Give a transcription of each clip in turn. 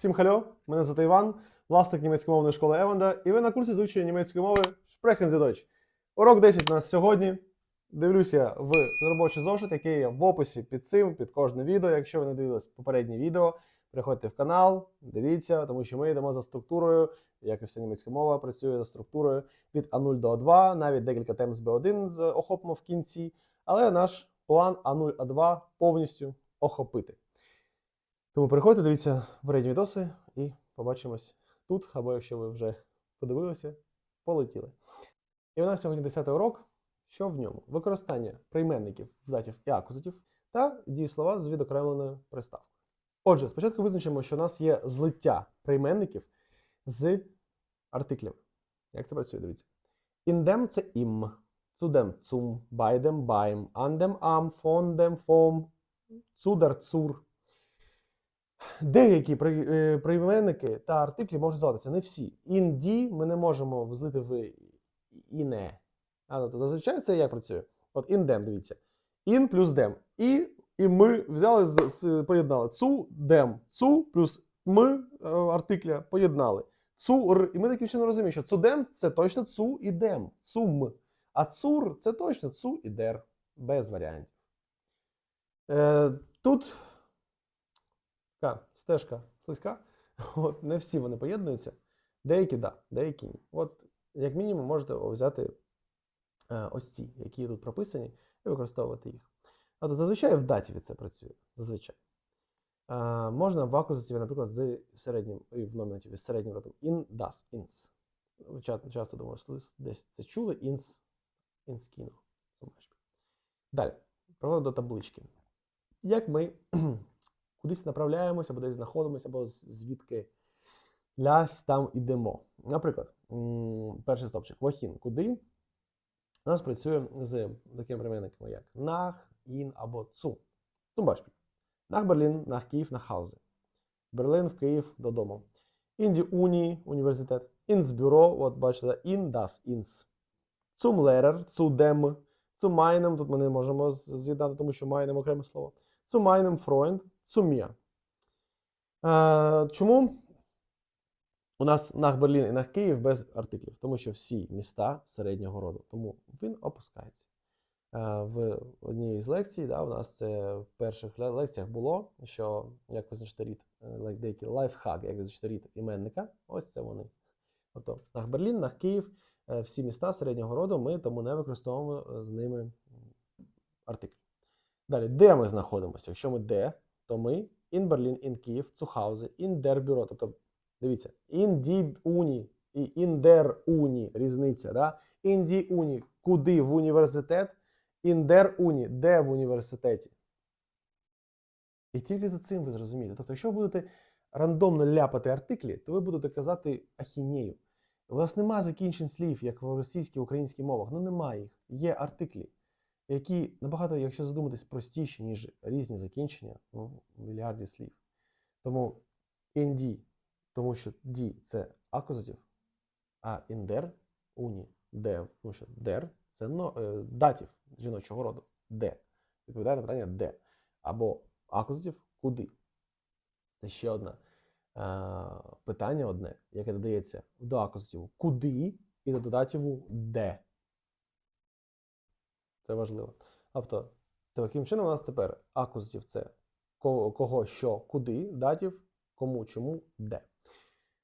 Всім хальо, мене звати Іван, власник німецькомовної школи Еванда, і ви на курсі з вивчення німецької мови Sprechen Sie Deutsch. Урок 10 у нас сьогодні. Дивлюся в робочий зошит, який є в описі під цим, під кожне відео. Якщо ви не дивились попереднє відео, приходьте в канал, дивіться, тому що ми йдемо за структурою, як і вся німецька мова працює за структурою від А0 до А2, навіть декілька тем з Б1 з- охопимо в кінці. Але наш план А0, А2 повністю охопити. Тому приходьте, дивіться попередні відоси і побачимось тут, або якщо ви вже подивилися, полетіли. І у нас сьогодні 10 урок. Що в ньому? Використання прийменників, датів і акузатів та дієслова з відокремленою приставкою. Отже, спочатку визначимо, що у нас є злиття прийменників з артиклями. Як це працює? Дивіться. Індем це ім, цудем цум, байдем байм, андем ам, фондем фом, цудар цур. Деякі е, прийменники та артиклі можуть зватися, не всі. Інді ми не можемо взлити в іне. А, тобто зазвичай це як працює? От індем, дивіться. Ін плюс дем. І, і ми взяли, з, поєднали цу, дем. Цу плюс ми е, артикля поєднали. Цур. І ми таким чином розуміємо, що цудем це точно цу і дем. Цум. А цур це точно цу і дер. Без варіантів. Е, тут стежка слизька. От, не всі вони поєднуються. Деякі да, деякі ні. От, як мінімум, можете взяти е, ось ці, які тут прописані, і використовувати їх. А зазвичай в датіві це працює. Зазвичай. Е, можна в акузативі, наприклад, з середнім, і в номінативі з середнім родом. In, das, ins. Часто думаю, що десь це чули, ins, ins кіно. Далі. Проводимо до таблички. Як ми кудись направляємося, або десь знаходимося, або звідки лясь там ідемо. Наприклад, перший стопчик Вохін. Куди? У нас працює з такими прийменниками, як нах, ін або цу. Zum Beispiel. Nach Berlin, nach Київ, nach Hause. Берлин в Київ додому. In die університет. Ins от бачите, in das, ins. Zum Lehrer, zu dem. Zu meinem, тут ми не можемо з'єднати, тому що meinem окреме слово. Zu meinem Freund, mir. Е, чому у нас нах Берлін і нах Київ без артиклів? Тому що всі міста середнього роду. Тому він опускається. Е, в одній з лекцій, да, у нас це в перших лекціях було, що як визначити рід, е, деякі лайфхак, як визначити рід іменника. Ось це вони. Тобто нах Берлін, нах Київ, е, всі міста середнього роду, ми тому не використовуємо з ними артикль. Далі, де ми знаходимося? Якщо ми де, то ми in Berlin, in Київ, zu in der Büro. Тобто, дивіться, in die Uni і in der Uni різниця. Да? In die Uni, куди в університет, in der Uni, де в університеті. І тільки за цим ви зрозумієте. Тобто, якщо ви будете рандомно ляпати артиклі, то ви будете казати ахінею. У вас нема закінчень слів, як в російській українській мовах. Ну немає їх. Є артиклі, які набагато, якщо задуматись, простіші, ніж різні закінчення в мільярді слів. Тому in тому що ді це акузатив, а індер уні, де, тому що дер це но, е, датів жіночого роду. Де. Відповідає на питання де. Або акузатив куди. Це ще одне е, питання одне, яке додається до акузативу куди і до додативу де. Це важливо. Тобто, таким чином у нас тепер акузатив це кого, кого, що, куди, датів, кому, чому, де.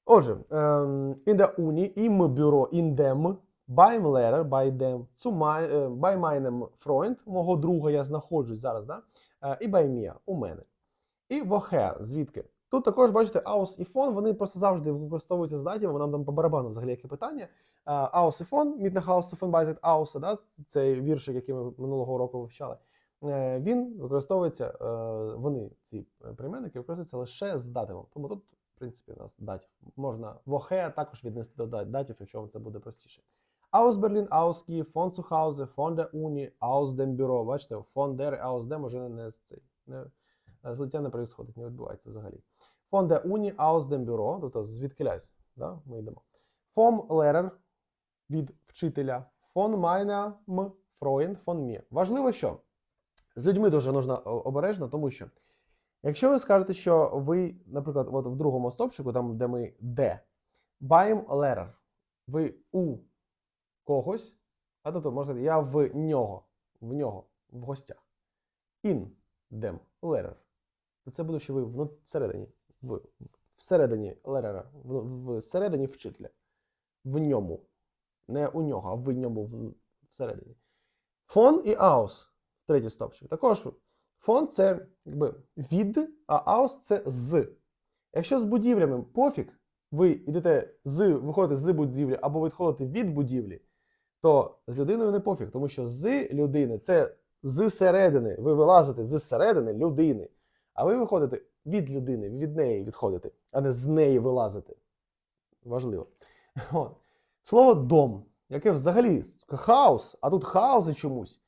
Отже, ем, in der Uni, im Büro, in dem, beim Lehrer, bei dem, zu mein, е, bei meinem Freund, мого друга я знаходжусь зараз, да? Е, і bei mir, у мене. І woher, звідки? Тут також, бачите, aus і фон, вони просто завжди використовуються з датів, нам там по барабану взагалі яке питання. Aus і фон, mit nach Hause zu von aus, да? цей віршик, який ми минулого року вивчали. Е, Він використовується, е, вони, ці прийменники, використовуються лише з дативом. Тому тут, в принципі, у нас датів. Можна woher також віднести до датів, якщо вам це буде простіше. Aus Berlin, aus Kiev, von zu Hause, von der Uni, aus dem Büro. Бачите, von der, aus dem уже не. Не, злиття не происходить, не відбувається взагалі. Von der Uni, aus dem Büro, тобто звідкилясь, да, ми йдемо. Vom Lehrer, від вчителя. Von meinem Freund, von mir. Важливо, що з людьми дуже нужно обережно, тому що Якщо ви скажете, що ви, наприклад, от в другому стопчику, там, де ми де, buying letter, ви у когось, а тобто можна сказати, я в нього, в нього, в гостях. In them letter. То це буде, що ви вну- всередині, в, всередині letter, в, всередині вчителя. В ньому. Не у нього, а в ньому в, всередині. Фон і аус. Третій стопчик. Також фон це якби від, а аус це з. Якщо з будівлями пофіг, ви йдете з, виходите з будівлі або відходите від будівлі, то з людиною не пофіг, тому що з людини це з середини. Ви вилазите з середини людини, а ви виходите від людини, від неї відходите, а не з неї вилазите. Важливо. От. Слово дом, яке взагалі хаос, а тут хаоси чомусь.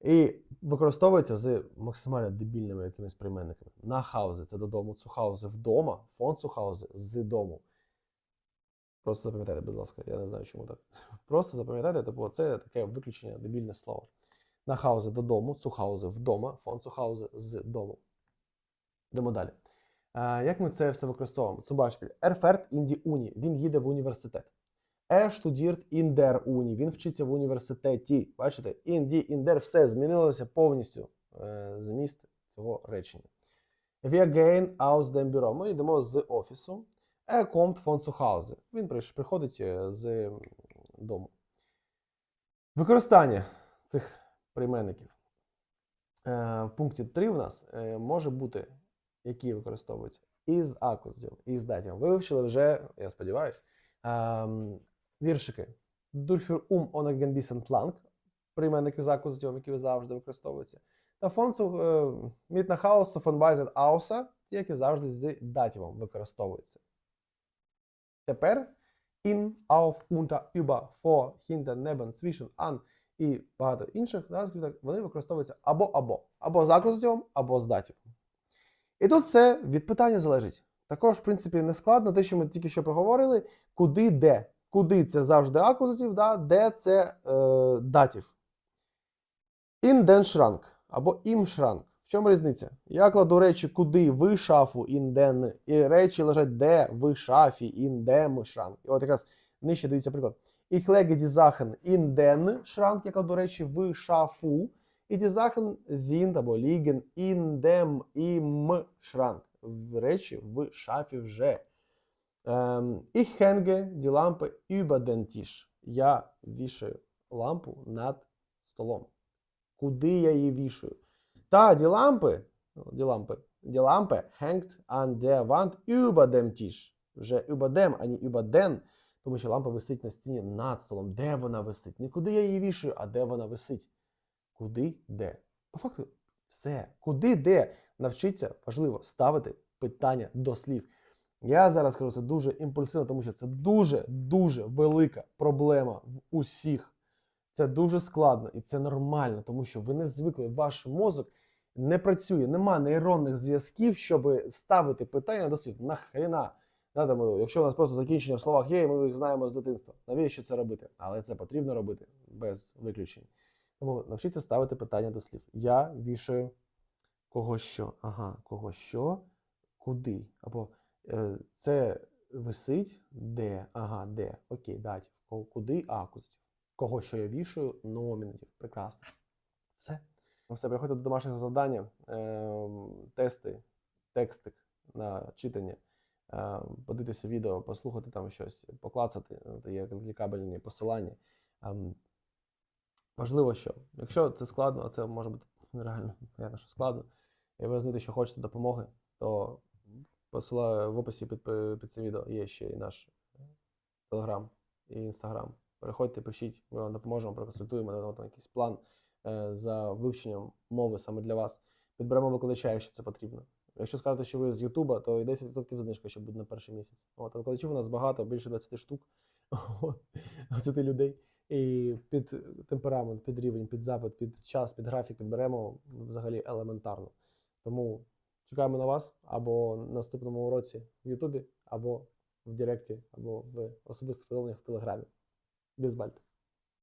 І використовується з максимально дебільними якимись прийменниками. На хаузи це додому, цухаузи вдома, фон цухаузи з дому. Просто запам'ятайте, будь ласка, я не знаю, чому так. Просто запам'ятайте, тобто це таке виключення дебільне слово. На хаузи додому, цухаузи вдома, фон цухаузи з дому. Йдемо далі. А, як ми це все використовуємо? Zum Beispiel, er in die Uni. Він їде в університет. Er studiert in der Uni. Він вчиться в університеті. Бачите? In die, in der, все змінилося повністю е, зміст цього речення. Wir gehen aus dem Büro. Ми йдемо з офісу. Er kommt von zu Hause. Він приходить е, з дому. Використання цих прийменників. Е, в пункті 3 в нас е, може бути, які використовуються із акуздів, із датів. Ви вивчили вже, я сподіваюся, ем, віршики. Ohne ein bisschen lang, прийменники з акуздів, які завжди використовуються. Та фонцу nach Hause von Weisen ті, які завжди з датівом використовуються. Тепер in, auf, unter, über, vor, hinter, neben, zwischen, an і багато інших, да, вони використовуються або-або, або з акуздівом, або з датівом. І тут все від питання залежить. Також, в принципі, не складно, те, що ми тільки що проговорили, куди де. Куди це завжди акузатив, да? де це е, датів. Den або Schrank. В чому різниця? Я кладу речі куди в шафу den, і речі лежать де в шафі dem Schrank. І от якраз нижче дивіться приклад. Ich lege die Sachen in я кладу речі в шафу. І die Sachen або liegen in dem im Schrank. В речі в шафі вже. Ем, ich hänge die Lampe über den Tisch. Я вішаю лампу над столом. Куди я її вішаю? Та die Lampe, die Lampe, die Lampe hängt an der Wand über dem. Вже über а не über den, тому що лампа висить на стіні над столом. Де вона висить? Не куди я її вішаю, а де вона висить. Куди, де? По факту, все. Куди, де? Навчіться, важливо, ставити питання до слів. Я зараз кажу це дуже імпульсивно, тому що це дуже дуже велика проблема в усіх. Це дуже складно і це нормально, тому що ви не звикли, ваш мозок не працює, нема нейронних зв'язків, щоб ставити питання до слів. Там, якщо у нас просто закінчення в словах є, і ми їх знаємо з дитинства. Навіщо це робити? Але це потрібно робити без виключень. Тому навчіться ставити питання до слів. Я вішаю кого що. Ага, кого що, куди? Або е, це висить де? Ага, де? Окей, датів. Куди акузів. Кого що я вішаю, номінатив. Прекрасно. Все. Ну, Все, переходьте до домашнього завдання. Ем, тести, текстик на читання. Ем, подивитися відео, послухати там щось, поклацати, е, є клікабельні посилання. Ем, Важливо, що якщо це складно, а це може бути нереально, понятно, що складно, і ви розумієте, що хочете допомоги, то посилаю в описі під, під цим відео є ще і наш Телеграм і Інстаграм. Переходьте, пишіть, ми вам допоможемо, проконсультуємо, надамо там якийсь план е, за вивченням мови саме для вас. Підберемо викладача, якщо це потрібно. Якщо скажете, що ви з Ютуба, то і 10% знижка, що буде на перший місяць. От, викладачів у нас багато, більше 20 штук. 20 людей. І під темперамент, під рівень, під запит, під час, під графік підберемо взагалі елементарно. Тому чекаємо на вас або на наступному уроці в Ютубі, або в Директі, або в особистих повідомленнях в Телеграмі. Без бальт.